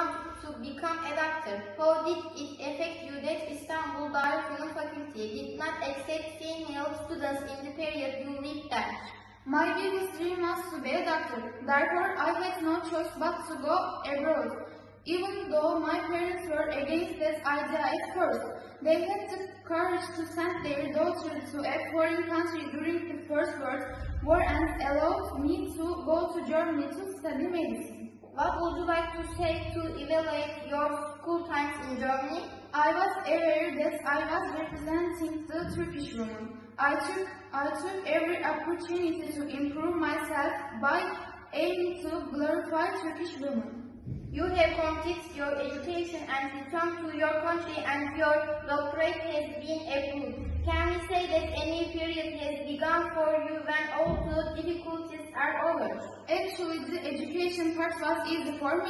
wanted to become a doctor. How did it affect you that Istanbul Darülfünun Faculty did not accept female students in the period you lived there? My biggest dream was to be a doctor. Therefore, I had no choice but to go abroad. Even though my parents were against this idea at first, they had the courage to send their daughter to a foreign country during the First World War and allowed me to go to Germany to study medicine. What would you like to say to evaluate your school times in Germany? I was aware that I was representing the Turkish woman. I took, I took every opportunity to improve myself by aiming to glorify Turkish women. You have completed your education and returned to your country and your doctorate has been approved. Can we say that a new period has begun for you when all the difficulties are over? Actually, the education part was easy for me.